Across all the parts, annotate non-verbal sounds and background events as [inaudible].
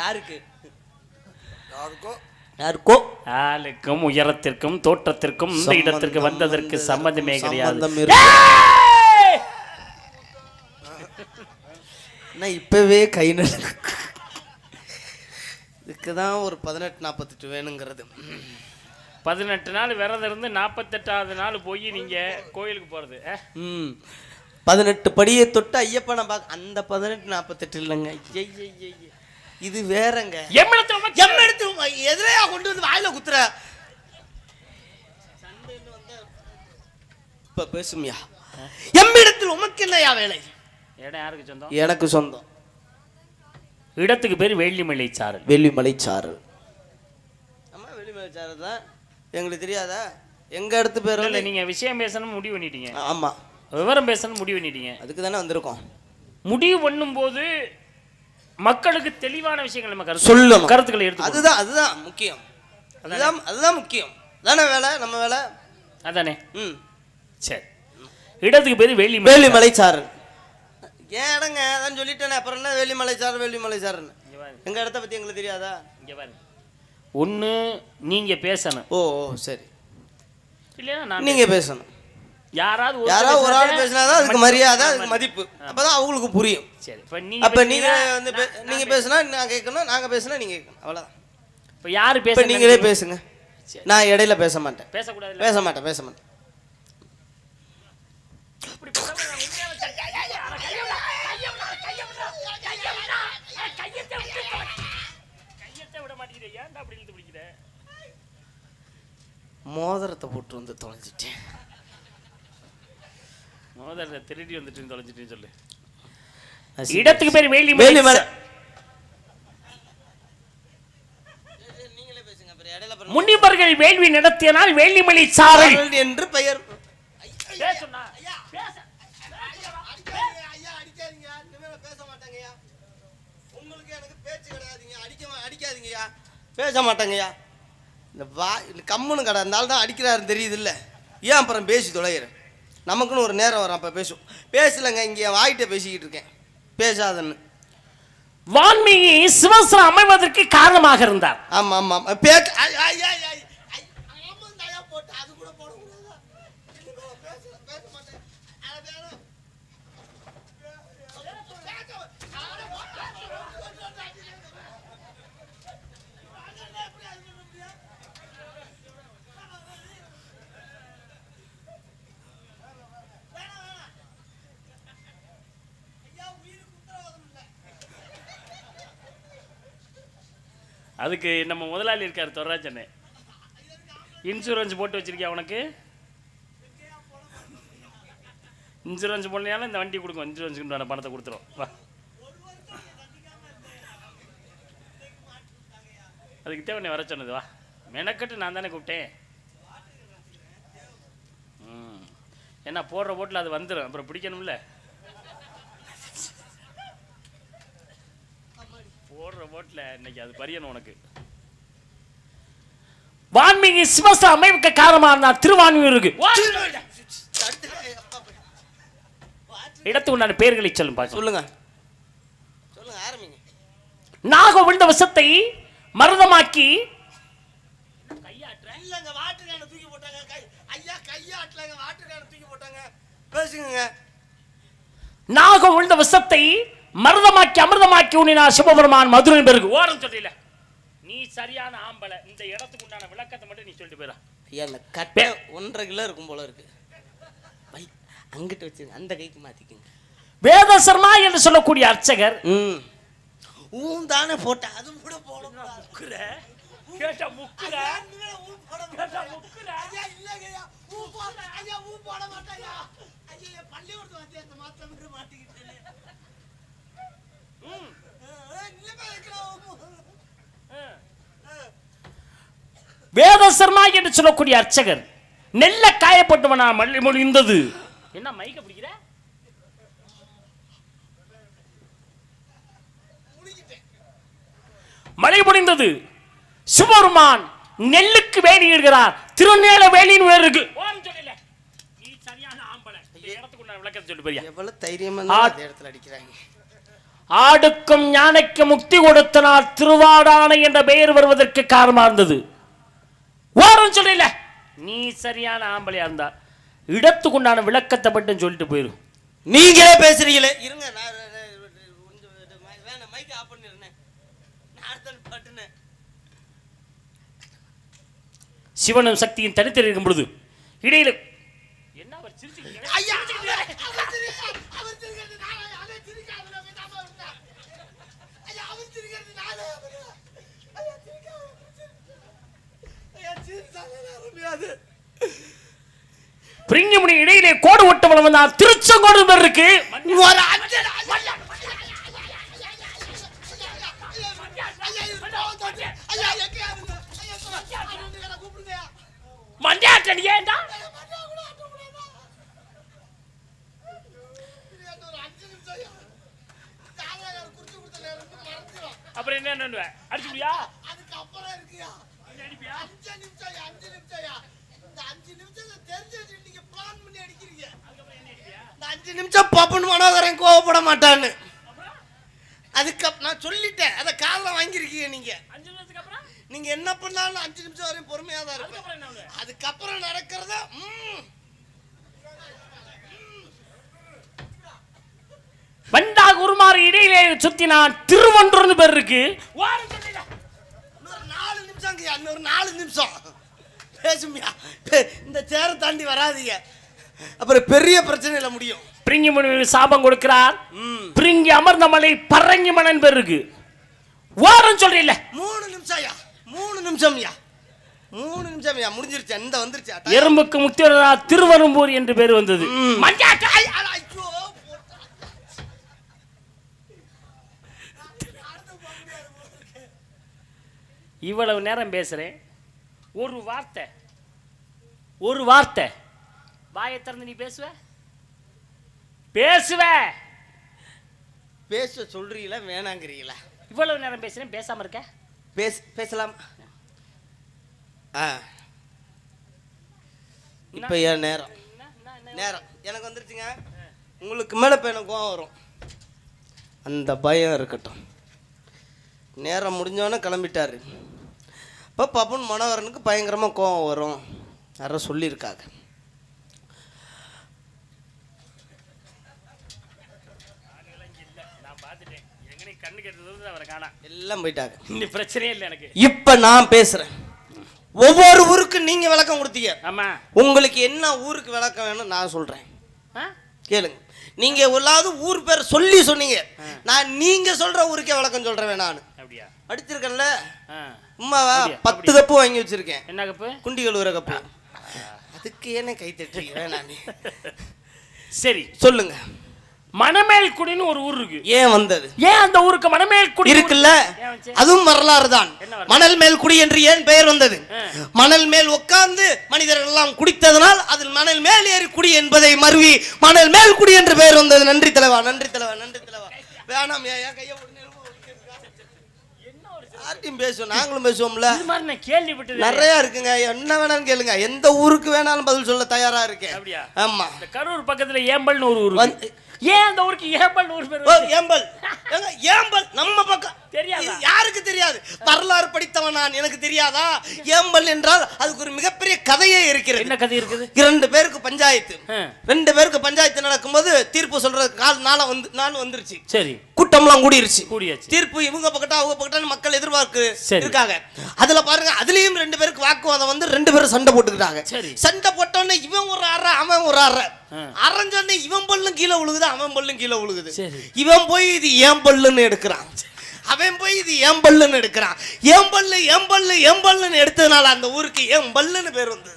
யாருக்கு? யாருக்கோ? ஆளுக்கும் உயரத்திற்கும் தோற்றத்திற்கும் இந்த இடத்திற்கு வந்ததற்கு சம்மந்தமே கிடையாது! நான் இப்பவே கை இதுக்கு தான் ஒரு பதினெட்டு நாற்பத்தெட்டு வேணுங்கிறது. பதினெட்டு நாள் விரதம் இருந்து நாற்பத்தெட்டாவது நாள் போய் நீங்க கோயிலுக்கு போறது. அஹ்? ம். பதினெட்டு படியை தொட்டு ஐயப்பனை பார்க்க அந்த பதினெட்டு நாற்பத்தெட்டு இல்லைங்க. இது வேறங்க. எம்மிடத்தில் உமக்கு- எம் எடுத்து எதிரையா கொண்டு வந்து வாயில குத்துற. இப்ப பேசுமியா. எம்மிடத்தில் உமக்கு என்னையா வேலை? இடம் யாருக்கு சொந்தம்? எனக்கு சொந்தம். இடத்துக்கு பேர் வெள்ளிமலை சாரல். வெள்ளிமலை சாரல். ஆமா வெள்ளிமலை சாரல் தான். எங்களுக்கு தெரியாதா? எங்க இடத்து பேர் இல்ல நீங்க விஷயம் பேசணும் முடிவு பண்ணிட்டீங்க. ஆமா. விவரம் பேசணும் முடிவு பண்ணிட்டீங்க. அதுக்கு தானே வந்திருக்கோம். முடிவு பண்ணும்போது மக்களுக்கு தெளிவான விஷயங்கள் நம்ம கருத்து சொல்லணும். கருத்துக்களை எடுத்து அதுதான் அதுதான் முக்கியம். அதுதான் அதுதான் முக்கியம். தானே வேலை நம்ம வேலை? அதானே? ம். சரி. இடத்துக்கு பேர் வெள்ளிமலை வேலிமலை சாரல் ஏன் இடங்க? அதான் சொல்லிட்டேனே. அப்புறம் என்ன வேலிமலை சாரல் வேலிமலை சாரல்னு இங்க பாருங்க, எங்க இடத்த பத்தி எங்களுக்கு தெரியாதா? இங்க பாருங்க. ஒண்ணு நீங்க பேசணும். ஓ ஓ சரி. இல்லைன்னா நான் நீங்க பேசணும். யாராவது யாராவது ஒரு ஆள் பேசினாதான் அதுக்கு. மரியாதை அதுக்கு மதிப்பு. அப்பதான் அவங்களுக்கு புரியும். சரி இப்ப நீங்க அப்ப நீங்க பேசுனீங்கன்னா வந்து நீங்க பேசினா நான் கேட்கணும் நாங்க பேசினா நீங்க கேட்கணும். அவ்வளவுதான். இப்ப யாரு பேச நீங்களே பேசுங்க. சரி. நான் இடையில பேச மாட்டேன். பேசக்கூடாது பேச மாட்டேன் பேச மாட்டேன். மோதிரத்தை போட்டு வந்து தொலைஞ்சிட்டேன். மோதிரத்தை திருடி வந்துட்டு தொலைஞ்சிட்டு சொல்லு. இடத்துக்கு பேர் வேலி வேலிமலை நீங்களே பேசுங்க அப்புறம் இடையில அப்புறம் முனிவர்கள் வேள்வி நடத்தியனால் வேலிமலை சாரல். என்று பெயர். பேச மாட்டாங்கய்யா. இந்த வா கம்முன்னு கடை இருந்தாலும் தான் அடிக்கிறாருன்னு தெரியுது இல்லை ஏன் அப்புறம் பேசி தொலைகிறேன்? நமக்குன்னு ஒரு நேரம் வரும் அப்போ பேசும் பேசலைங்க இங்கே வாய்கிட்ட பேசிக்கிட்டு இருக்கேன். பேசாதன்னு. வான்மீகி சிவசனம் அமைவதற்கு காரணமாக இருந்தார். ஆமாம் ஆமாம் பேச ஐ, ஐ, ஐ, ஐ, ஐ, ஆமாங்க, ஐயா, போட்டு அது கூட போடக்கூடாதா? இனிமே பேச பேச மாட்டேன் அது வேணும். அதுக்கு நம்ம முதலாளி இருக்கார் தொர்ராஜனே இன்சூரன்ஸ் போட்டு வச்சிருக்கியா உனக்கு? இன்சூரன்ஸ் போடலையாலும் இந்த வண்டி கொடுக்கும் இன்சூரன்ஸுக்கு உண்டான பணத்தை கொடுத்துரும். வா. அதுக்கு தேவை வர சொன்னது வா. மெனக்கட்டு நான் தானே கூப்பிட்டேன். ம். ஏன்னா போடுற போட்டில் அது வந்துடும் அப்புறம் பிடிக்கணும்ல. போடுற போட்டில் இன்னைக்கு அது பரியணும் உனக்கு. வான்மீகி சிவச அமைவுக்கு காரணமாக இருந்தார் திருவான்மியூருக்கு இடத்து உண்டான பெயர்களை சொல்லும் பார்க்கலாம் சொல்லுங்க. சொல்லுங்க ஆரம்பிங்க. நாக விழுந்த விஷத்தை மருதமாக்கி இல்லங்க வாட்டர் கேன தூக்கி போட்டாங்க. கை ஐயா கையாட்டலங்க வாட்டர் கேன தூக்கி போட்டாங்க. பேசுங்க நாக விழுந்த விஷத்தை மருதமாக்கி அமிர்தமாக்கி உன்னினார் சிவபெருமான் மதுரை பெருக்கு ஓரம் சொல்லல நீ சரியான ஆம்பளை. இந்த இடத்துக்கு உண்டான விளக்கத்தை மட்டும் நீ சொல்லிட்டு போயிடா ஐயா இந்த கட்டை ஒன்றரை கிலோ இருக்கும் போல இருக்கு. அங்கிட்டு வச்சுங்க அந்த கைக்கு மாத்திக்கங்க. வேதசர்மா என்று சொல்லக்கூடிய அர்ச்சகர் ம். ஊன் தானே போட்ட அது கூட முக்குற? கேட்டா முக்குற? போட கேட்டா. முக்குற? ஐயா, இல்லைங்க ஐயா. ஊ போட- ஐயா, ஊ போட மாட்டேன் ஐயா. பள்ளிக்கூடத்து வாத்தியார்ட்ட மாத்திரம் விட மாட்டேங்கிட்டேனே. ம். ஆ, இல்லைங்க, வைக்கலாம். வேதசர்மா என்று சொல்லக்கூடிய அர்ச்சகர் நெல்ல காயப்பட்டவனா மல்லி மொழிந்தது. என்ன மைக்க பிடிக்கிற? மழை பொழிந்தது. சிவபெருமான் நெல்லுக்கு வேலி இடுகிறார். திருநேல வேலின்னு வேறு இருக்கு. விளக்கத்தை சொல்லு பெரியா எவ்வளவு தைரியமா இடத்துல அடிக்கிறாங்க. ஆடுக்கும் யானைக்கு முக்தி கொடுத்தனால் திருவாடானை என்ற பெயர் வருவதற்கு காரணமா இருந்தது. ஓரம் சொல்லல நீ சரியான ஆம்பளையா இருந்தா இடத்துக்கு உண்டான விளக்கத்தை மட்டும் சொல்லிட்டு போயிரு. நீங்களே பேசுறீங்களே. இருங்க நான் மைக் ஆஃப் பண்ணிருந்தேன் நான் பட்டுனேன் சிவனும் சக்தியும் தனித்தல் இருக்கும் பொழுது இடையில என்ன ஐயா அவர் சிரிக்க- அவர் சிரிக்கிறது நானே, அதை சிரிக்காம நான் பேசாம இருந்தேன். ஐயா, அவர் சிரிக்கிறது நானே. ஐயா, சிரிக்காம அவர் சிரிக்க- ஐயா, சிரிச்சாலே முடியாது. இடையிலே கோடு ஒட்டவளம் வந்தா திருச்செங்கோடு பேர் இருக்கு ஒரு அஞ்சு ஐயா, ஐயா, இது கோவம் தோற்று. ஐயா, எங்கேயா இருந்த? ஐயா, சொல்ல. ஐயா, வந்து என்னை கூப்பிடுங்கய்யா. மண்டியாட்டடி ஏண்டா ஐயா, மண்டையை கூட ஆட்ட முடியாதா? இது என்ன ஒரு அஞ்சு நிமிஷம் ஐயா. தாயார் குறிச்சு கொடுத்த நேரம் மறந்துடும் அப்புறம் என்ன பண்ணுவ அடிச்சு முடியா அதுக்கப்புறம் இருக்குயா? அடிப்பியா? அஞ்சு நிமிஷம் அஞ்சு நிமிஷம். இந்த அஞ்சு நிமிஷத்தை தெரிஞ்சு வச்சுட்டு நீங்க பண்ணி அடிக்கிறீங்க. இந்த அஞ்சு நிமிஷம் பப்புன்னு மனோகரன் கோவப்பட மாட்டான்னு. அதுக்கு நான் சொல்லிட்டேன். அதை காதுல வாங்கியிருக்கீங்க நீங்க. அஞ்சு நிமிஷத்துக்கு அப்புறம்? நீங்க என்ன பண்ணாலும் அஞ்சு நிமிஷம் வரையும் பொறுமையா தான் அதுக்கப்புறம் அதுக்கப்புறம் நடக்கிறத ம், வண்டா குருமார் இடையிலே சுத்தினான். திருவன்றூர்னு பேர் இருக்கு. நாலு நிமிஷம் இன்னொரு நாலு நிமிஷம். பேசுமியா. இந்த சேரை தாண்டி வராதீங்க. அப்புறம் பெரிய பிரச்சனையில முடியும். பிரிங்கி முனி சாபம் கொடுக்கிறார். ம். பிரிங்கி அமர்ந்த மலை பரங்கி மணன் பேர் இருக்கு. ஓரம் சொல்றீல்ல. மூணு நிமிஷம் ஐயா மூணு நிமிஷம் ஐயா மூணு நிமிஷம் ஐயா முடிஞ்சிருச்சு. இந்த வந்துருச்சு. எறும்புக்கு முக்தி திருவரும்பூர் என்று பேர் வந்தது. ம். மஞ்சாட்டை. ஐ, அட, ஐயோ, போட்டா. இவ்வளவு நேரம் பேசுறேன். ஒரு வார்த்தை. ஒரு வார்த்தை. வாயை திறந்து நீ பேசுவ? பேசுவ! பேச சொல்றீங்களா வேணாங்கிறீங்களா? இவ்வளவு நேரம் பேசுறேன் பேசாம இருக்க. பேச பேசலாம். ஆ. இப்போ என் நேரம்? நேரம். எனக்கு வந்துருச்சுங்க. உங்களுக்கு மேலே இப்போ எனக்கு கோவம் வரும். அந்த பயம் இருக்கட்டும். நேரம் முடிஞ்சோடனே கிளம்பிட்டாரு. இப்போ பப்புன் மனோகரனுக்கு பயங்கரமாக கோவம் வரும். யாரோ சொல்லியிருக்காங்க. நான் பார்த்துட்டேன் எங்கனே கண்ணு கெட்டது அவரை காணா எல்லாம் போயிட்டாங்க. இந்த பிரச்சனையே இல்லை எனக்கு இப்போ நான் பேசுகிறேன் ஒவ்வொரு ஊருக்கு நீங்கள் விளக்கம் கொடுத்தீங்க. ஆமா. உங்களுக்கு என்ன ஊருக்கு விளக்கம் வேணும் நான் சொல்கிறேன் ஆ? கேளுங்க. நீங்க எல்லாவது ஊர் பேர் சொல்லி சொன்னீங்க. நான் நீங்க சொல்ற ஊருக்கே விளக்கம் சொல்றேன் நான். அப்படியா? அடிச்சிருக்கேன்ல ஆ. உமாவா? பத்து கப்பு வாங்கி வச்சிருக்கேன். என்ன கப்பு? குண்டி கழுவுற கப்பு. அதுக்கு ஏனே கை தட்டுறீங்க வேணாம் சரி. சொல்லுங்க. மணமேல்குடின்னு ஒரு ஊர் இருக்கு. ஏன் வந்தது? ஏன் அந்த ஊருக்கு மணமேல்குடி இருக்குல்ல? அதுவும் வரலாறு? தான்? மணல் மேல் குடி என்று ஏன் பெயர் வந்தது. மணல் மேல் உட்கார்ந்து மனிதர்கள் எல்லாம் குடித்ததனால் அதில் மணல் மேல் ஏறி குடி என்பதை மருவி மணல் மேல் குடி என்று பெயர் வந்தது. நன்றி தலைவா நன்றி தலைவா நன்றி தலைவா. வேணாம் ஏன் கையை யார்ட்டையும் பேசுவோம் நாங்களும் பேசுவோம்ல. இது மாதிரி நான் கேள்விப்பட்டது நிறைய இருக்குங்க. என்ன வேணாலும் கேளுங்க. எந்த ஊருக்கு வேணாலும் பதில் சொல்ல தயாரா இருக்கேன். அப்படியா? ஆமா. இந்த கரூர் பக்கத்துல ஏம்பல்னு ஒரு ஊர். வந்து- ஏன் அந்த ஊருக்கு ஏம்பல்னு ஒரு பேர்? ஏம்பல். ஏங்க, ஏம்பல் நம்ம பக்கம். தெரியாதா? யாருக்கு தெரியாது? வரலாறு படித்தவன் நான் எனக்கு தெரியாதா? ஏம்பல் என்றால் அதுக்கு ஒரு மிகப்பெரிய கதையே இருக்கிறது. என்ன கதை இருக்குது? இரண்டு பேருக்கு பஞ்சாயத்து. ரெண்டு பேருக்கு பஞ்சாயத்து நடக்கும்போது தீர்ப்பு சொல்றது கால் நாள வந்து நாள் வந்துருச்சு. சரி. கூட்டம்லாம் கூடிருச்சு. கூடியாச்சு. தீர்ப்பு இவங்க பக்கத்தா அவங்க பக்கத்தான்னு மக்கள் எதிர்பார்க்கு. இருக்காங்க. அதுல பாருங்க அதுலயும் ரெண்டு பேருக்கு வாக்குவாதம் வந்து ரெண்டு பேரும் சண்டை போட்டுக்கிட்டாங்க. சரி. சண்டை போட்டோன்னே இவன் ஒரு அற அவன் ஒரு அற. ஆ. அரைஞ்சோடனே இவன் பல்லும் கீழே விழுகுது அவன் பல்லும் கீழே விழுகுது. இவன் போய் இது ஏன் பல்லுன்னு எடுக்கிறான். அவன் போய் இது ஏன் பல்லுன்னு எடுக்கிறான்? ஏன் பல்லு ஏன் பல்லு ஏன் பல்லுன்னு எடுத்ததுனால அந்த ஊருக்கு ஏன் பல்லுன்னு பேர் வந்தது?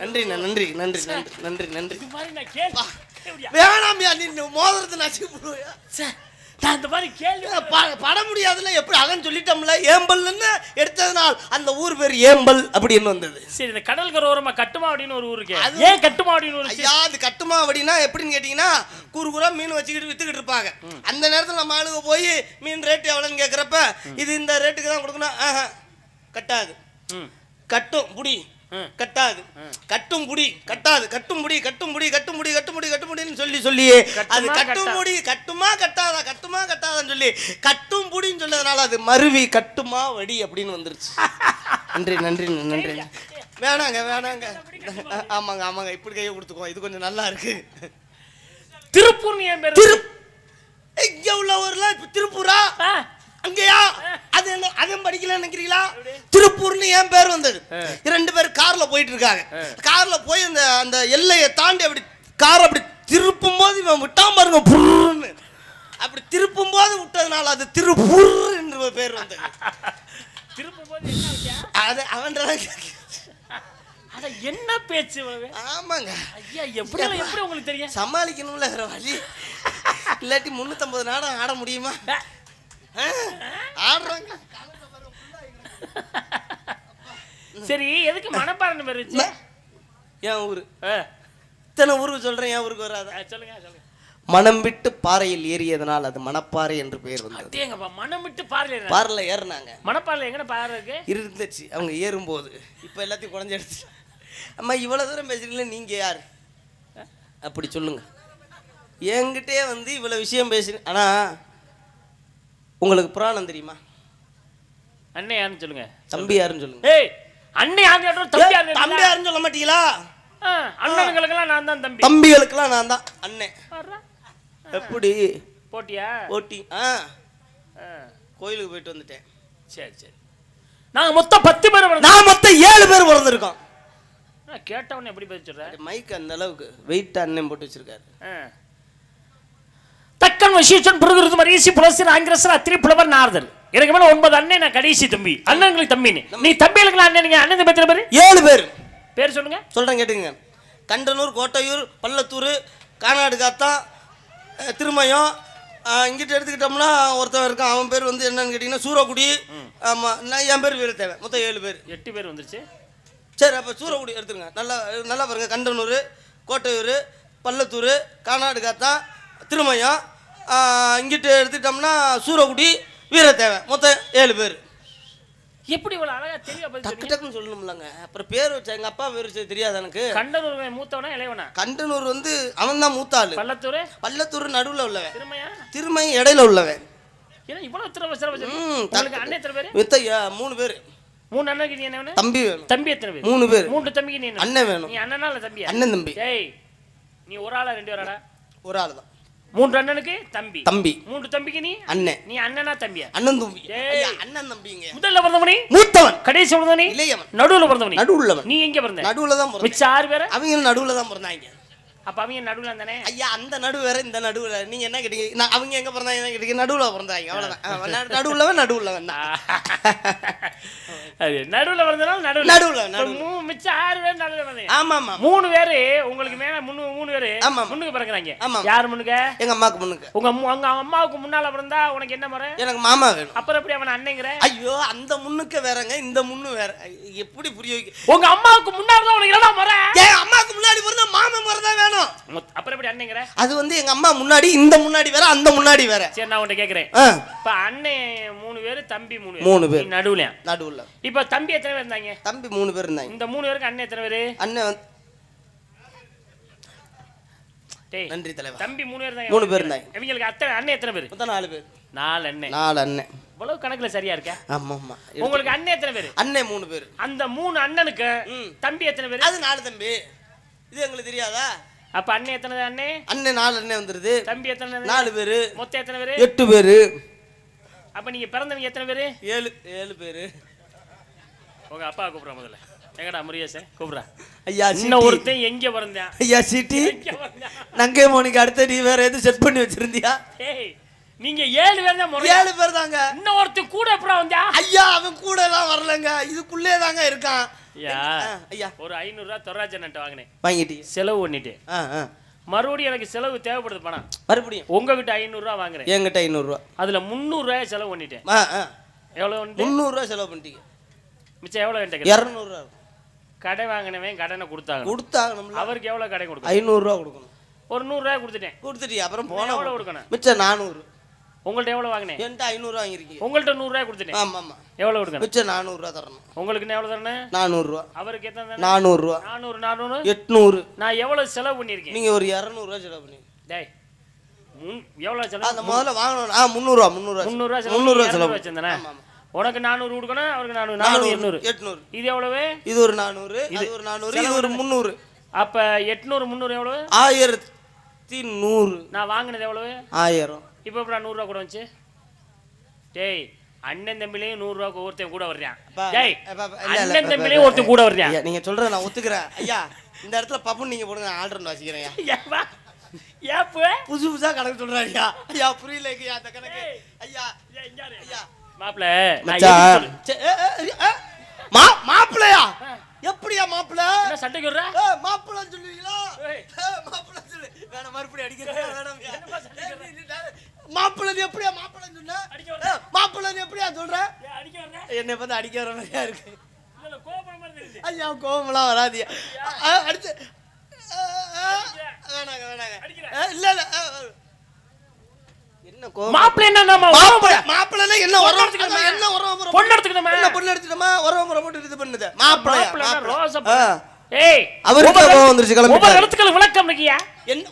நன்றி நன்றி நன்றி நன்றி நன்றி நன்றி? வேணாமியா நீ மோதிரத்தை நச்சு போடுவியா? சே, இந்த மாதிரி கேள்வி பட முடியாதுல எப்படி அதான் சொல்லிட்டோம்ல? ஏம்பல்னு எடுத்ததுனால் அந்த ஊர் பேர் ஏம்பல் அப்படின்னு வந்தது. சரி இந்த கடற்கரை ஓரமா கட்டுமாவடின்னு ஒரு ஊர் இருக்கு அது- ஏன் கட்டுமாவடின்னு ஒரு ஐயா அது கட்டுமா அப்படின்னா எப்படின்னு கேட்டிங்கன்னா கூறு கூறா மீன் வச்சுக்கிட்டு வித்துக்கிட்டு இருப்பாங்க. அந்த நேரத்தில் நம்ம ஆளுங்க போய் மீன் ரேட்டு எவ்வளோன்னு கேட்குறப்ப இது இந்த ரேட்டுக்கு தான் கொடுக்கணும். ஆஹா கட்டாது. கட்டும் புடி. கட்டாது. கட்டும் புடி கட்டாது. கட்டும் புடி கட்டும் புடி கட்டும் புடி கட்டும் புடி கட்டும் முடின்னு சொல்லி சொல்லியே. அது கட்டுமா, கட்டும் கட்டா- முடி கட்டுமா கட்டாதா கட்டுமா கட்டாதான்னு சொல்லி கட்டும் புடின்னு சொன்னதுனால அது மருவி கட்டுமா வடி அப்படின்னு வந்துருச்சு. நன்றி நன்றி நன்றி வேணாங்க வேணாங்க. ஆமாங்க ஆமாங்க. இப்படி கையை கொடுத்துக்கோ. இது கொஞ்சம் நல்லா இருக்கு. திருப்பூர் என் பேரு திரு இங்க உள்ள ஊர்ல? இப்ப திருப்பூரா? அங்கயா? அது என்ன அதுவும் படிக்கல நினைக்கிறீங்களா? திருப்பூர்னு என் பேர் வந்தது. ரெண்டு பேர் கார்ல போயிட்டு இருக்காங்க கார்ல போய் அந்த அந்த எல்லையை தாண்டி அப்படி கார் அப்படி திருப்பும் போது இவன் விட்டான் பாருங்க புர்ன்னு அப்படி திருப்பும் போது விட்டதுனால அது திருப்பூர் என்று பேர் வந்தது. திருப்பும் போது? அது அவன் அட என்ன பேச்சு? ஆமாங்க. ஐயா எப்படி எப்படி உங்களுக்கு தெரியும்? சமாளிக்கணும்ல வழி. இல்லாட்டி முன்னூத்தம்பது நாடம் ஆட முடியுமா? ஆடுறாங்க. சரி எதுக்கு மனப்பாறை பேர் வச்சு என் ஊரு. இத்தனை ஊருக்கு சொல்றேன் என் ஊருக்கு வராத. சொல்லுங்க சொல்லுங்க. மனம் விட்டு பாறையில் ஏறியதனால் அது மணப்பாறை என்று பெயர் வந்தது. மனம் விட்டு பாறையில. பாறையில் ஏறினாங்க. மணப்பாறையில எங்கன பாறை இருக்கு? இருந்துச்சு அவங்க ஏறும்போது. இப்போ எல்லாத்தையும் குறைஞ்சு எடுத்து. அம்மா இவ்வளோ தூரம் பேசுறீங்களே நீங்கள் யார்? அப்படி சொல்லுங்க. என்கிட்டே வந்து இவ்வளோ விஷயம் பேசுறீங்க. ஆனால் உங்களுக்கு புராணம் தெரியுமா? அண்ணன் யாருன்னு சொல்லுங்க. தம்பி யாருன்னு சொல்லுங்க. ஏய் அண்ணன் யாருன்னு தம்பி யாருன்னு தம்பி? யாருன்னு சொல்ல மாட்டீங்களா? அண்ணனுங்களுக்கெல்லாம் நான் தான் தம்பி. தம்பிகளுக்கெல்லாம் நான் தான் அண்ணன். எப்படி? போட்டியா? ஓட்டி ஆ. கோயிலுக்கு போயிட்டு வந்துட்டேன். சரி சரி. நாங்க மொத்தம் பத்து பேர் நான் மொத்தம் ஏழு பேர் பிறந்திருக்கோம் கேட்டவனே எப்படி பதில் சொல்ற? மைக் அந்த அளவுக்கு வெயிட் அண்ணன் போட்டு வச்சிருக்காரு. ஆ. தக்கன் வசீஷன் புருகுருது மரீசி புலசின் ஆங்கிரசன் அத்திரி புலவர் நாரதர் எனக்கு மேல ஒன்பது அண்ணன் நான் கடைசி தம்பி. அண்ணங்களுக்கு தம்பின்னு. நீ தம்பிகளுக்கு அண்ணன் நீங்க அண்ணன் எத்தனை பேரு? ஏழு பேர். பேர் சொல்லுங்க. சொல்கிறேன் கேட்டுங்க கண்டனூர் கோட்டையூர் பள்ளத்தூர் கானாடு காத்தான் திருமயம் இங்கிட்ட எடுத்துக்கிட்டோம்னா ஒருத்தன் இருக்கான். அவன் பேர் வந்து என்னன்னு கேட்டிங்கன்னா சூரக்குடி ஆமாம் நான் என் பேர் வீரத்தேவன். மொத்தம் ஏழு பேர். எட்டு பேர் வந்துருச்சு. சரி அப்போ சூரக்குடி எடுத்துருங்க. நல்லா நல்லா பாருங்க. கண்டனூர் கோட்டையூர் பள்ளத்தூர் கானாடு காத்தான் திருமயம் இங்கிட்டு எடுத்துக்கிட்டோம்னா சூரக்குடி வீரத்தேவன் மொத்தம் ஏழு பேர். எப்படி இவ்வளவு அழகா தெளிவா டக்கு டக்குன்னு சொல்லணும்லங்க. அப்புறம் பேர் வச்ச எங்கள் அப்பா பேர் வச்சது தெரியாது எனக்கு. கண்டனூர் மூத்தவனா இளையவனா? கண்டனூர் வந்து அவன் தான் மூத்த ஆளு பள்ளத்தூர்? பள்ளத்தூர் நடுவில் உள்ளவன். திருமையா? திருமை இடையில உள்ளவன். ஏன்னா இவ்வளவு திறமை சிறப்பு அண்ணன் எத்தனை பேரு? வித்த யா- மூணு பேர். மூணு அண்ணனுக்கு நீ என்ன தம்பி வேணும். தம்பி எத்தனை பேர்? மூணு பேர். மூன்று தம்பிக்கு நீ அண்ணன் வேணும். நீ அண்ணனா இல்ல தம்பியா? அண்ணன் தம்பி. ஏய் நீ ஒரு ஆளா ரெண்டு பேராடா? ஒரு ஆள் தான் மூன்று அண்ணனுக்கு தம்பி. தம்பி. மூன்று தம்பிக்கு நீ? அண்ணன் நீ அண்ணனா தம்பியா? அண்ணன் தம்பி. அண்ணன் தம்பிங்க. முதல்ல பிறந்தவனி? மூத்தவன். கடைசி பிறந்தவனி? இளையவன். நடுவுல பிறந்தவனி? நடுவுள்ளவன். நீ எங்க பிறந்த? நடுவுல தான் மிச்சம் ஆறு பேரு? அவங்க நடுவுல தான் பிறந்தாங்க. அப்ப அவங்க நடுவுல தானே ஐயா அந்த நடு வேற இந்த நடுவுல நீங்க என்ன கேட்டீங்க? நான் அவங்க எங்க பிறந்தாங்க? என்ன கேட்டீங்க? நடுவுல பிறந்தாங்க. அவ்வளவுதான். ஆ, நடு- நடுவுள்ளவன் நடுவுள்ளவன் தான். அது நடுவுல பிறந்தனால நடுவுல. நடுவுல, இப்ப நடுவுல. மூ- மிச்சம் ஆறு பேர் நடுவுல பிறந்தீங்க. ஆமா ஆமா மூணு பேரு உங்களுக்கு மேல மூணு மூணு பேரு ஆமா. முன்னுக்கு பிறக்குறாங்க. ஆமா. யார் முன்னுக்கு? எங்க அம்மாக்கு முன்னுக்கு. உங்க உங்க அம்மாவுக்கு முன்னால பிறந்தா உனக்கு என்ன முறை? எனக்கு மாமா வேணும். அப்புறம் எப்படி அவன் அண்ணங்கிற? ஐயோ அந்த முன்னுக்கு வேறங்க இந்த முன்னு வேற. எப்படி புரிய வைக்க உங்க அம்மாவுக்கு முன்னால தான் உனக்கு என்னடா முறை? என் அம்மாக்கு முன்னாடி பிறந்த மாமன் முறை தான் வேணும். மொத்த- அப்புறம் எப்படி அண்ணங்கிற? அது வந்து எங்க அம்மா முன்னாடி இந்த முன்னாடி வேற அந்த முன்னாடி வேற. சரி நான் உன்கிட்ட கேக்குறேன். இப்ப அண்ணன் மூணு பேரு தம்பி மூணு பேரு. மூணு பேர். நடுவுல. நடுவுல. இப்ப தம்பி எத்தனை பேர் இருந்தாங்க? தம்பி மூணு பேர் இருந்தாங்க. இந்த மூணு பேருக்கு அண்ணன் எத்தனை பேரு? அண்ணன் நன்றி தலைவா. தம்பி மூணு பேர் மூணு பேர் இருந்தாங்க. இவங்களுக்கு அத்தனை அண்ணன் எத்தனை பேரு? மொத்தம் நாலு பேர். நாலு அண்ணன். நாலு அண்ணன். இவ்வளவு கணக்குல சரியா இருக்க? ஆமா ஆமா உங்களுக்கு அண்ணன் எத்தனை பேரு? அண்ணன் மூணு பேர். அந்த மூணு அண்ணனுக்கு. தம்பி எத்தனை பேரு? அது நாலு தம்பி. இது எங்களுக்கு தெரியாதா? அப்ப அண்ணன் எத்தனை அண்ணன் அண்ணன் நாலு அண்ணன் வந்துருது. தம்பி எத்தனை? நாலு பேரு. மொத்தம் எத்தனை பேரு? எட்டு பேரு. அப்ப நீங்க பிறந்தவங்க எத்தனை பேரு? ஏழு ஏழு பேரு. உங்க அப்பா கூப்பிடுறா முதல்ல. எங்கடா முருகேச? கூப்பிடுறா. ஐயா இன்னும் சீட்டி ஒருத்தன் எங்க பிறந்தான்? ஐயா சீட்டி. நங்கை மோனிக்கு அடுத்த நீ வேற எதுவும் செட் பண்ணி வச்சிருந்தியா? ஏய் நீங்க ஏழு பேர் தான் ஏழு பேர் தாங்க. இன்னும் ஒருத்தன் கூட அப்புறம் வந்தா? ஐயா அவன் கூட எல்லாம் வரலங்க. இதுக்குள்ளே தாங்க இருக்கான். ஐயா ஐயா. ஒரு ஐநூறு ரூபா தொராஜன்ட்ட வாங்கினேன். வாங்கிட்டீங்க செலவு பண்ணிட்டு மறுபடியும் எனக்கு செலவு தேவைப்படுது பணம். மறுபடியும்? உங்ககிட்ட ஐநூறு ரூபா வாங்குறேன். என்கிட்ட ஐநூறுரூவா. அதுல முந்நூறு ரூபாய் செலவு பண்ணிட்டேன். வந்துட்டு? முந்நூறுரூவா செலவு பண்ணிட்டீங்க. மிச்சம் எவ்வளவு என்கிட்ட? இரநூறுவா. கடை வாங்கினவன் கடனை கொடுத்தாங்க கொடுத்தாகணும்ல. அவருக்கு எவ்வளவு கடை கொடுக்கும் ஐநூறுரூவா கொடுக்கணும். ஒரு நூறு ரூபாய் கொடுத்துட்டேன். கொடுத்துட்டியா அப்புறம் போன கொடுக்கணும்? மிச்சம் நானூறு. உங்கள்ட்ட எவ்வளவு வாங்கினேன்? என்கிட்ட ஐநூறுரூவா வாங்கியிருக்கீங்க. உங்கள்ட்ட நூறு ரூபாய் கொடுத்துட்டேன். ஆமாம் ஆமாம் எவ்வளவு கொடுக்கணும்? மிச்சம் நானூறுரூவா தரணும். உங்களுக்கு எவ்வளவு தரேன் நானூறுரூவா அவருக்கு எத்தனை நானூறுரூவா நானூறு நானூறு எட்நூறு. நான் எவ்வளவு செலவு பண்ணியிருக்கேன்? நீங்கள் ஒரு இரநூறுவா செலவு பண்ணி டேய் எவ்வளவு செலவு? அந்த முதல்ல வாங்கணும். ஆ முந்நூறுவா முந்நூறுவா முந்நூறுவா முந்நூறுவா செலவு. வச்சிருந்தேனே. உனக்கு நானூறு கொடுக்கணும் அவருக்கு நானூறு நானூறு எண்ணூறு எட்நூறு. இது எவ்வளவு? இது ஒரு நானூறு இது ஒரு நானூறு இது ஒரு முந்நூறு. அப்ப எட்நூறு முந்நூறு எவ்வளவு? ஆயிரத்தி நூறு. நான் வாங்கினது எவ்வளவு? ஆயிரம். இப்போ எப்படி நூறுரூவா கூட வந்துச்சு? டேய் அண்ணன் தம்பிலையும் நூறுரூவா ஒருத்தன் கூட வர்றான். அப்பா, டேய் அண்ணன் தம்பிலையும் ஒருத்தன் கூட வர்றான். நீங்க சொல்றத நான் ஒத்துக்கிறேன். ஐயா இந்த இடத்துல பப்பு நீங்க போடுங்க ஆர்டர் வச்சுக்கிறேன் ஐயா. ஏப்பா புதுசு புதுசா கணக்கு சொல்றாரு ஐயா. ஐயா புரியல ஐயா அந்த கணக்கு. ஐயா ஐயா. மாப்பிள மா மாப்பிள்ளையா? எப்படியா மாப்பிள்ள? என்ன சண்டைக்கு வர்ற மாப்பிள்ளன்னு சொல்லுவீங்களா? ஏய். மாப்பிள்ளன்னு சொல்லு. வேணாம் மறுபடியும் அடிக்கிறேன். வேணாம் மாப்பிள்ளது எப்படியா மாப்பிள்ளன்னு சொன்ன? மாப்பிள்ளது எப்படியா சொல்ற? என்னை பார்த்து அடிக்க வர மாதிரியா இருக்கு. கோபம் ஐயா கோவமெல்லாம் வராதியா ஆ, அடுத்து. வேணாங்க வேணாங்க. இல்ல இல்ல. என்ன கோவம் மாப்பிள என்ன மாப்பிள்ளை மாப்பிள்ளை என்ன உரம் என்ன உரம் பொண்ணு எடுத்துக்கணுமா? என்ன பொண்ணு உரம் போட்டு இது பண்ணுது. மாப்பிள்ளை. மாப்பிள்ளை. ஏய் அவருக்கு கோபம் வந்துருச்சு. ஒவ்வொரு எழுத்துக்கள் விளக்கம் இருக்கியா? என்ன?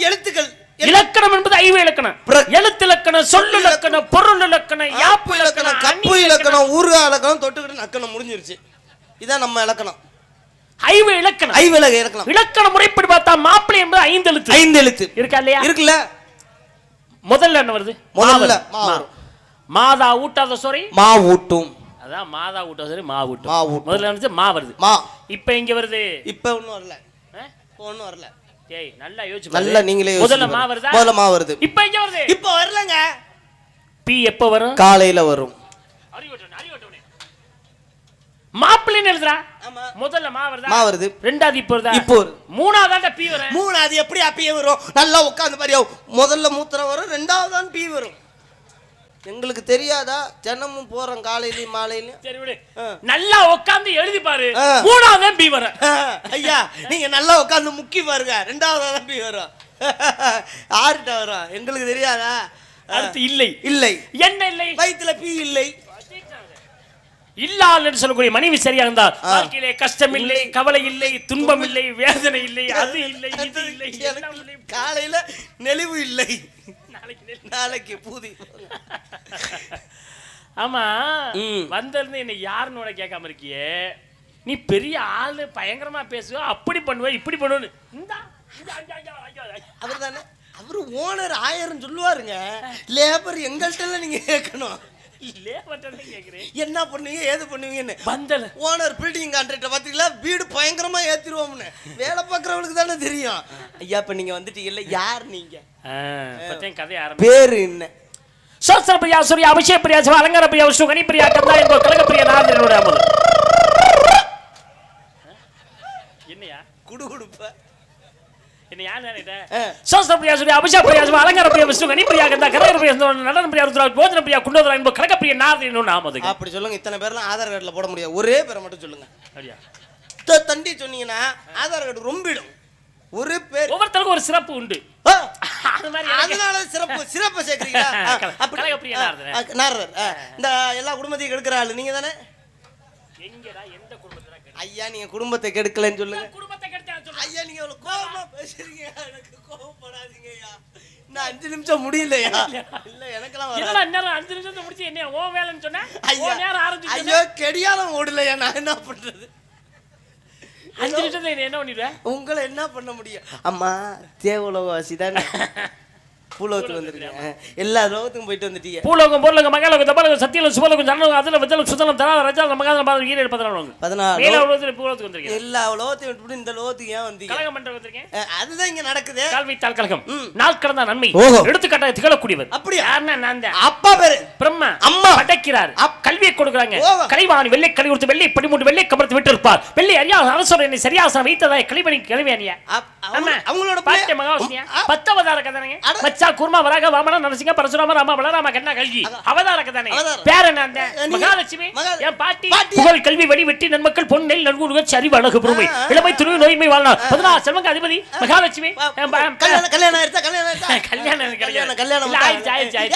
எழுத்துக்கள்? இலக்கணம் என்பது ஐவு இலக்கணம். எழுத்து இலக்கணம் சொல்லு இலக்கணம் பொருள் இலக்கணம் யாப்பு இலக்கணம் கப்பு இலக்கணம் ஊருகா இலக்கணம் தொட்டுக்கிட்டு நக்கணம் முடிஞ்சிருச்சு. இதான் நம்ம இலக்கணம். ஐவு இலக்கணம். ஐவிலக இலக்கணம். இலக்கண முறைப்படி பார்த்தா மாப்பிள்ளை என்பது ஐந்து எழுத்து. ஐந்து எழுத்து. இருக்கா இல்லையா? இருக்குல்ல? முதல்ல என்ன வருது? முதல்ல. மாதா ஊட்டாத சொரி மா ஊட்டும். அதான் மாதா ஊட்டாத சொரி மா ஊட்டும். மா ஊட்டும். முதல்ல இருந்துச்சு மா வருது. மா. இப்ப இங்க வருது? இப்ப ஒண்ணும் வரல. ஒண்ணும் வரல. டேய் நல்லா யோசிச்சு நல்லா. நீங்களே முதல்ல மா. வருதா முதல்ல மா வருது. இப்ப இங்க வருது? இப்ப வரலங்க. பி எப்ப வரும்? காலையில வரும். மாப்பிள்ளைன்னு எழுதுறா? ஆமா. முதல்ல மா வருதா? மா வருது. ரெண்டாவது இப்ப வருதா? இப்போ. மூணாவதாண்ட பி வர மூணு அது எப்படி அப்பயே வரும்? நல்லா உட்காந்து பாரியா முதல்ல மூத்திரம் வரும் ரெண்டாவது தான் பீ வரும். எங்களுக்கு தெரியாதா? தினமும் போறோம் காலையிலயும் மாலையிலயும். சரி விடு. நல்லா உட்கார்ந்து எழுதி பாரு. மூணாவது பி வர ஐயா நீங்க நல்லா உட்காந்து முக்கி பாருங்க. ரெண்டாவது தான் பீ வரும். ஆறுட்ட வரும். எங்களுக்கு தெரியாதா. அடுத்து இல்லை. இல்லை. என்ன இல்லை? வயித்துல பீ இல்லை. இல்லால் என்று சொல்லக்கூடிய மனைவி சரியா இருந்தால் வாழ்க்கையிலே கஷ்டம் இல்லை. கவலை இல்லை. துன்பம் இல்லை. வேதனை இல்லை. அது இல்லை இது இல்லை காலையில நெளிவு இல்லை. நாளைக்கு. நாளைக்கு பூதி. ஆமா. வந்திருந்து என்ன யாருன்னு உனக்கு கேட்காம இருக்கியே. நீ பெரிய ஆளு பயங்கரமா பேசுவ அப்படி பண்ணுவ இப்படி பண்ணுவ இந்தா. அவர் தானே அவரு ஓனர் ஆயிரம் சொல்லுவாருங்க. லேபர் எங்கள்கிட்ட நீங்க கேட்கணும். என்ன பண்ணுவீங்க ஏது பண்ணுவீங்கன்னு? வந்தல ஓனர் பில்டிங் கான்ட்ராக்டர் பாத்தீங்களா? வீடு பயங்கரமா ஏத்திருவோம்னு. வேலை பார்க்கறவங்களுக்கு தானே தெரியும். ஐயா இப்ப நீங்க வந்துட்டீங்கல்ல யார் நீங்க? கதை ஆரம்பி பேரு என்ன? சோஸ்திர பிரியா சூரிய அபிஷேக் பிரியா சிவ அலங்கார பிரியா விஷ்ணு கனி பிரியா கந்தா என்பது கழக பிரியா நாரதனுடைய அமது என்னையா? குடு குடுப்ப. சோஸ்திர பிரியா சூரிய அபிஷேக் பிரியா சிவ அலங்கார பிரியா விஷ்ணு கனி பிரியா கந்தா கரகர பிரியா நடன பிரியா ருத்ரா போஜன பிரியா குண்டோதரா என்பது பிரியா அப்படி சொல்லுங்க இத்தனை பேர்லாம் ஆதார் கார்டுல போட முடியாது. ஒரே பேரை மட்டும் சொல்லுங்க. அப்படியா? தண்டி சொன்னீங்கன்னா ஆதார் கார்டு ரொம்பிடும். ஒரு பேர் ஒவ்வொருத்தருக்கும் ஒரு சிறப்பு உண்டு. அதனால சிறப்பு சிறப்பு சேர்க்கறீங்களா? [laughs] அப்படி- நாரதர். இந்த எல்லா குடும்பத்தையும் கெடுக்கிற ஆளு நீங்க தானே எங்கடா எந்த கெடுத்து? ஐயா நீங்க குடும்பத்தை கெடுக்கலன்னு சொல்லுங்க. குடும்பத்தை கெடுத்தா. ஐயா நீங்க அவ்வளவு கோவமா பேசுறீங்க. எனக்கு கோவப்படாதீங்க ஐயா. நான் அஞ்சு நிமிஷம் முடியலையா? இல்ல எனக்கெல்லாம். என்னடா இந்நேரம் அஞ்சு நிமிஷத்தை முடிச்சு என்ன ஓ வேலைன்னு சொன்ன? ஐயா நேரம் ஆரம்பிச்சு ஐயோ கெடியாலம் ஓடலையா? நான் என்ன பண்றது? அஞ்சு நிமிஷத்துல என்ன பண்ணிடுவேன் உங்களை என்ன பண்ண முடியும்? அம்மா தேவலோகவாசி தானே? [laughs] பூலோகத்துக்கு வந்துருக்கீங்க. எல்லா லோகத்துக்கும் போயிட்டு வந்துட்டீங்க பூலோகம் பொருளோகம் மகாலோகம் தபாலோகம் சத்தியலோகம் சுபலோகம் ஜனலோகம் அதுல வச்சலம் சுத்தலம் தராத ரஜாலம் மகாலம் பாதம் ஈரேழு பதினாலு பதினாலு மேல உலகத்துல பூலோகத்துக்கு வந்திருக்கேன் எல்லா லோகத்தையும் விட்டுவிட்டு இந்த லோகத்துக்கு ஏன் வந்தீங்க? கழகம் பண்ற வந்திருக்கேன் அதுதான் இங்க நடக்குது. கால்வி தால் கழகம். நாள் கடந்த நன்மை. எடுத்துக்காட்டாக திகழக்கூடியவர். அப்படியா? யாருன்னா நான் தான். அப்பா பேரு. பிரம்மா. அம்மா. படைக்கிறார். அப்- கல்வியை கொடுக்குறாங்க. கலைவாணி வெள்ளை கலை கொடுத்து வெள்ளை படிமூன்று வெள்ளை கமர்த்து விட்டு இருப்பார் வெள்ளை அறியா அரசர் என்னை சரியாசனம் வைத்ததாய் கலைவணி கலைவாணியா அவங்களோட பிள்ளை- மகாவசனியா பத்தவதார கதனைங்க வம்சா குர்மா வராக வாமன நரசிங்க பரசுராம ராம பலராம கண்ணா கல்கி. அவதாரக்க தானே. பேர் என்ன அந்த மகாலட்சுமி? மகா- என் பாட்டி. புகழ் கல்வி வழி வெட்டி நன்மக்கள் பொன்னெல் நன்குருக சரிவு அழகு பொறுமை. இளமை துணிவு நோய்மை வாழ்நாள். பதினாறு செல்வங்க அதிபதி மகாலட்சுமி. கல்யாணம் கல்யாணம் ஆயிருச்சா? கல்யாணம் [laughs] கல்யாணம் கல்யாணம். ஆயிருச்சா சரி.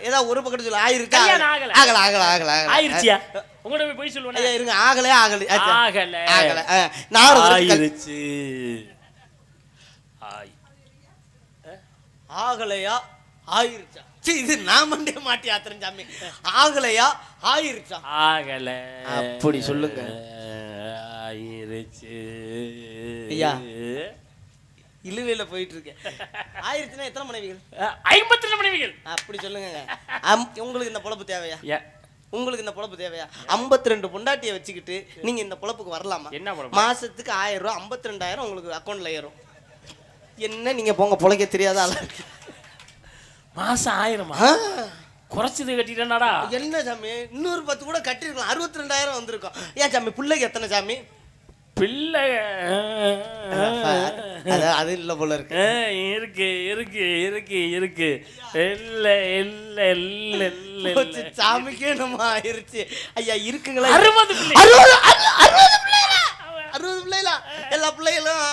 ஏதாவது ஒரு பக்கத்து சொல்லு. ஆயிருச்சா? கல்யாணம் ஆகல. ஆகல ஆகல ஆகல ஆயிருச்சியா? உங்களோட போய் சொல்லுவேன்? இருங்க. ஆகலே ஆகல. ஆகல. ஆகல. கல்- ஆயிருச்சு. ஆகலையா? ஆயிருச்சா? இது நான் மண்டே மாட்டி ஆத்திரம் சாமி ஆகலையா? ஆயிருச்சா? ஆகல. அப்படி சொல்லுங்க. ஆயிருச்சு. ஐயா. இழுவையில போயிட்டு இருக்கேன் ஆயிருச்சுன்னா எத்தனை மனைவிகள்? ஐம்பத்தி ரெண்டு மனைவிகள். அப்படி சொல்லுங்க உங்களுக்கு இந்த பொழப்பு தேவையா? உங்களுக்கு இந்த பொழப்பு தேவையா? 52 ரெண்டு பொண்டாட்டியை வச்சுக்கிட்டு நீங்க இந்த பொழப்புக்கு வரலாமா? என்ன? மாசத்துக்கு ஆயிரம் ரூபாய் ஐம்பத்தி ரெண்டாயிரம் உங்களுக்கு அக்கௌண்ட்ல ஏறும். என்ன நீங்க போங்க பொழைக்க தெரியாத ஆளா இருக்கு. மாசம் ஆயிரமா? குறைச்சது கட்டிட்டேனாடா. என்ன சாமி? இன்னொரு பத்து கூட கட்டிருக்கலாம். அறுபத்தி ரெண்டாயிரம் வந்திருக்கும். ஏன் சாமி? பிள்ளைக்கு எத்தனை சாமி? பிள்ளை அது இல்ல போல இருக்கு. இருக்கு இருக்கு இருக்கு இருக்கு. இல்ல இல்ல இல்ல இல்ல சாமிக்கே நம்ம ஆயிருச்சு. ஐயா இருக்குங்களா? அறுபது அறுபது அறு- அறுபது பிள்ளைகளா எல்லா பிள்ளைகளும்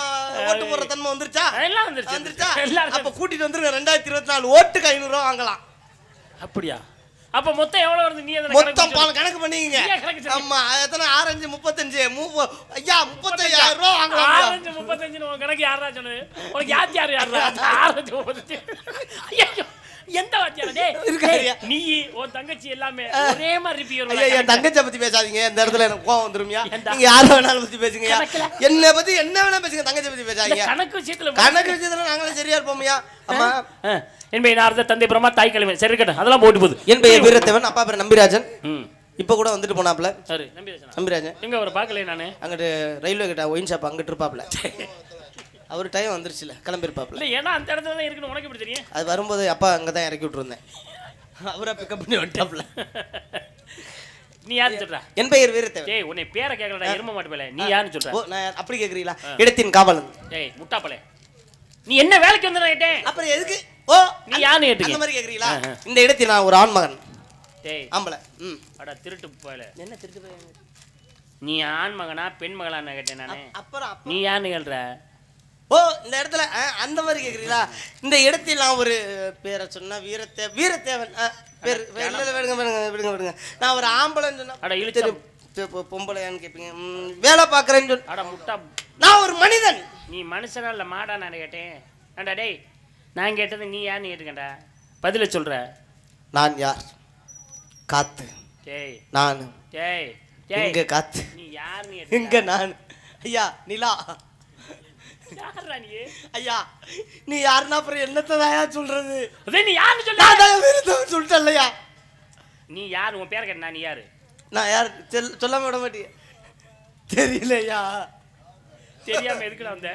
ஓட்டு போடுற தன்மை வந்துருச்சா? எல்லாம் வந்துருச்சு. வந்துருச்சா? அப்ப கூட்டிட்டு வந்துருங்க. ரெண்டாயிரத்தி இருபத்தி நாலு ஓட்டுக்கு ஐநூறு ரூபா வாங்கலாம். அப்படியா? அப்ப மொத்தம் எவ்வளவு வருது? நீ மொத்தம் பால கணக்கு சொல்லு. ஆமா எத்தனை? ஆரஞ்சு முப்பத்தஞ்சு. ஐயா முப்பத்தையாயிரம் ரூபா வாங்கலாம் ஆரஞ்சு முப்பத்தஞ்சுன்னு உன் கணக்கு யாரா சொன்னது? உனக்கு யாத்தி யாரு யாரா ஆரஞ்சு முப்பத்தஞ்சு. ஐயோ எந்த வாத்தியாரா [laughs] நீ உன் தங்கச்சி எல்லாமே ஒரே மாதிரி இருப்பீங்க ஐயா என் தங்கச்சியை பத்தி பேசாதீங்க. இந்த இடத்துல எனக்கு கோவம் வந்துருமியா? நீங்க யார வேணாலும் பத்தி பேசுங்க? என்ன பத்தி என்ன வேணா பேசுங்க தங்கச்சி பத்தி பேசாதீங்க. கணக்கு விஷயத்துல கணக்கு வச்சதுல நாங்களும் சரியா இருப்போம்யா. அம்மா. என்பை நாரத தந்தை பிரமா தாய் கிழமை. சரி இருக்கட்டும். அதெல்லாம் போட்டு போகுது. என் பெயர் வீரத்தேவன் அப்பா பேர் நம்பிராஜன். இப்ப கூட வந்துட்டு போனாப்ல சரி நம்பி வச்சனா நம்பிராஜன். எங்க அவரை பார்க்கல நானு? அங்கிட்டு ரயில்வே கிட்ட ஒயின் ஷாப் அங்கிட்டு இருப்பாப்ல அவர் டைம் வந்துருச்சுல கிளம்பிருப்பாப்ல. இல்ல ஏன்னா அந்த இடத்துல தான் இருக்குன்னு உனக்கு எப்படி தெரியும்? அது வரும்போது அப்பா அங்கே தான் இறக்கி விட்டுருந்தேன். அவரை பிக்கப் பண்ணி வந்துட்டாப்ல. நீ யாரு சொல்ற? என் பெயர் வீரத்தேவன். டேய் உன்னை பேரை கேட்கலடா எரும மாட்டு பேல. நீ யாருன்னு சொல்ற? ஓ நான் அப்படி கேட்குறீங்களா இடத்தின் காவலன். டேய் முட்டாப்பலே நீ என்ன வேலைக்கு வந்து கேட்டேன் அப்புறம் எதுக்கு? ஓ நீ யாருன்னு அந்த கேட்டீங்க? மாதிரி ஆ. இந்த இடத்தில் நான் ஒரு ஆண்மகன். டேய். ஆம்பளை. ம். அட திருட்டு போயல. என்ன திருட்டு நீ ஆண் மகனா பெண் மகளான்னு கேட்டேன் நானு. அப்புறம் அப்ப- நீ யாருன்னு கேள்ற? ஓ இந்த இடத்துல அந்த மாதிரி கேட்குறீங்களா இந்த இடத்தில் நான் ஒரு பேரை சொன்னா வீரத்தே வீரத்தேவன் பேர் விடுங்க விடுங்க விடுங்க விடுங்க. நான் ஒரு ஆம்பளைன்னு சொன்னா அட, இழுச்சம். சரி, பொ- பொம்பளையான்னு கேட்பீங்க வேலை பார்க்குறேன்னு சொன்ன முட்டா. நான் ஒரு மனிதன். நீ மனுஷனா இல்ல மாடா நான் கேட்டேன். ஏண்டா டேய் நான் கேட்டது நீ யாருன்னு கேட்டுக்கண்டா? பதில சொல்ற. நான் யார்? காத்து. டேய். நான். டேய் டேய். காத்து? நீ யாருன்னு எங்க கேட்ட நான்? ஐயா நிலா. யாரா நீ [laughs] ஐயா நீ யாருன்னா அப்புறம் என்னத்தை தாயா சொல்றது? அதே நீ யாருன்னு சொல்ல? நான் தான் நீ யார்? உன் பேரை கேட்டா நீ யாரு? நான் யார்? செல் சொல்லாம விட மாட்டீங்க தெரியலையா தெரியாம எதுக்குடா வந்த?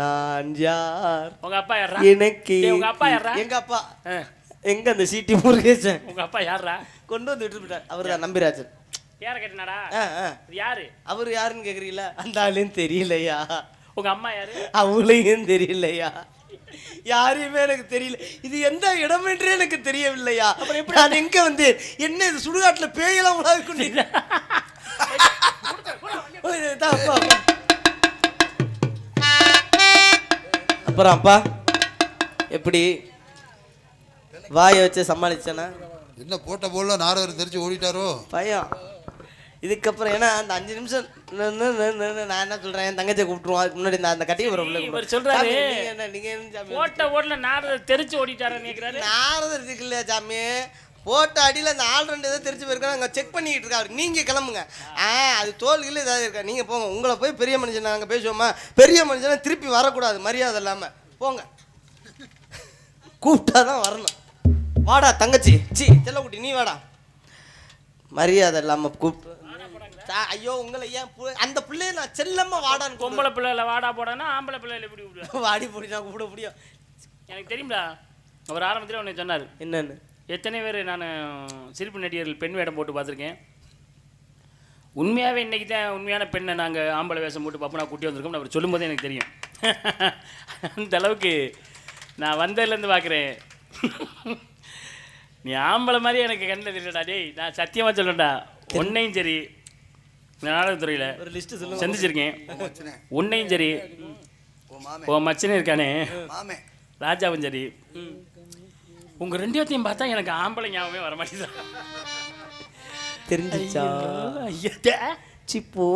நான் யார்? உங்க அப்பா யாரா எனக்கு உங்க அப்பா யாரா எங்க அப்பா. எங்க அந்த சிட்டி முருகேசன்? உங்க அப்பா யாரா கொண்டு வந்து விட்டுட்டார் அவர் தான் நம்பிராஜன். பேரை கேட்டனாடா. இது யாரு? அவர் யாருன்னு கேக்குறீங்களா அந்த ஆளுன்னு தெரியலையா? உங்க அம்மா யாரு? அவளையும் தெரியலையா? யாரையுமே எனக்கு தெரியல. இது எந்த இடம் என்றே எனக்கு தெரியவில்லையா? அப்புறம் எப்படி? நான் எங்க வந்து என்ன இது சுடுகாட்டுல பேயெல்லாம் உலாவி கொண்டு. அப்புறம் அப்பா எப்படி? வாயை வச்சு சமாளிச்சேனா? என்ன போட்ட போல நாரதர் தெரிச்சு ஓடிட்டாரோ? பயம். இதுக்கப்புறம் ஏன்னா அந்த அஞ்சு நிமிஷம் நான் என்ன சொல்றேன்? என் தங்கச்சியை கூப்பிட்டுருவோம். அதுக்கு முன்னாடி நான் அந்த கட்டியை வர இவர் சொல்றாரு. என்ன நீங்க? ஓட்ட ஓடல தெரிச்சு ஓடிட்டாரன்னு கேக்குறாரு. நாரதர் இருக்கு இல்லையா சாமி? போட்ட அடியில் அந்த ஆள் ரெண்டு ஏதோ தெரிஞ்சு போயிருக்காங்க அங்கே செக் பண்ணிக்கிட்டு இருக்காரு. நீங்கள் கிளம்புங்க. ஆ அது தோல்கள் ஏதாவது இருக்கா? நீங்கள் போங்க. உங்களை போய் பெரிய மனுஷன் நாங்கள் பேசுவோமா? பெரிய மனுஷனை திருப்பி வரக்கூடாது. மரியாதை இல்லாமல் போங்க. கூப்பிட்டா தான் வரணும். வாடா தங்கச்சி. சி செல்லக்குட்டி நீ வாடா. மரியாதை இல்லாமல் கூப்பிட்டு ஐயோ உங்களை ஏன் அந்த பிள்ளைய நான் செல்லம்மா வாடான்னு. பொம்பளை பிள்ளைல வாடா போடானா ஆம்பளை பிள்ளைல எப்படி விடுவேன் [laughs] வாடி போடி நான் கூப்பிட முடியும் எனக்கு தெரியும்டா அவர் ஆரம்பத்தில் உன்னை சொன்னார். என்னன்னு? எத்தனை பேர் நான் சிரிப்பு நடிகர்கள் பெண் வேடம் போட்டு பார்த்துருக்கேன். உண்மையாகவே இன்னைக்கு தான் உண்மையான பெண்ணை நாங்கள் ஆம்பளை வேஷம் போட்டு பார்ப்போம் நான் கூட்டி வந்திருக்கோம்னு அவர் சொல்லும்போது எனக்கு தெரியும். [laughs] அந்த அளவுக்கு நான் வந்ததுலேருந்து பார்க்குறேன். [laughs] நீ ஆம்பளை மாதிரி எனக்கு கண்ணில் தெரியலடா டேய் நான் சத்தியமாக சொல்லண்டா உன்னையும் சரி இந்த நாடகத்துறையில் ஒரு லிஸ்ட் சொல்லுங்க. சந்திச்சிருக்கேன். உன்னையும் சரி. ஓ மாமே. உன் மச்சனே இருக்கானே. மாமே. ராஜாவும் சரி. உங்க ரெண்டு பேர்த்தையும் பார்த்தா எனக்கு ஆம்பளை ஞாபகமே வர மாட்டேங்குது. தெரிஞ்சிச்சா? ஐயா சிப்போ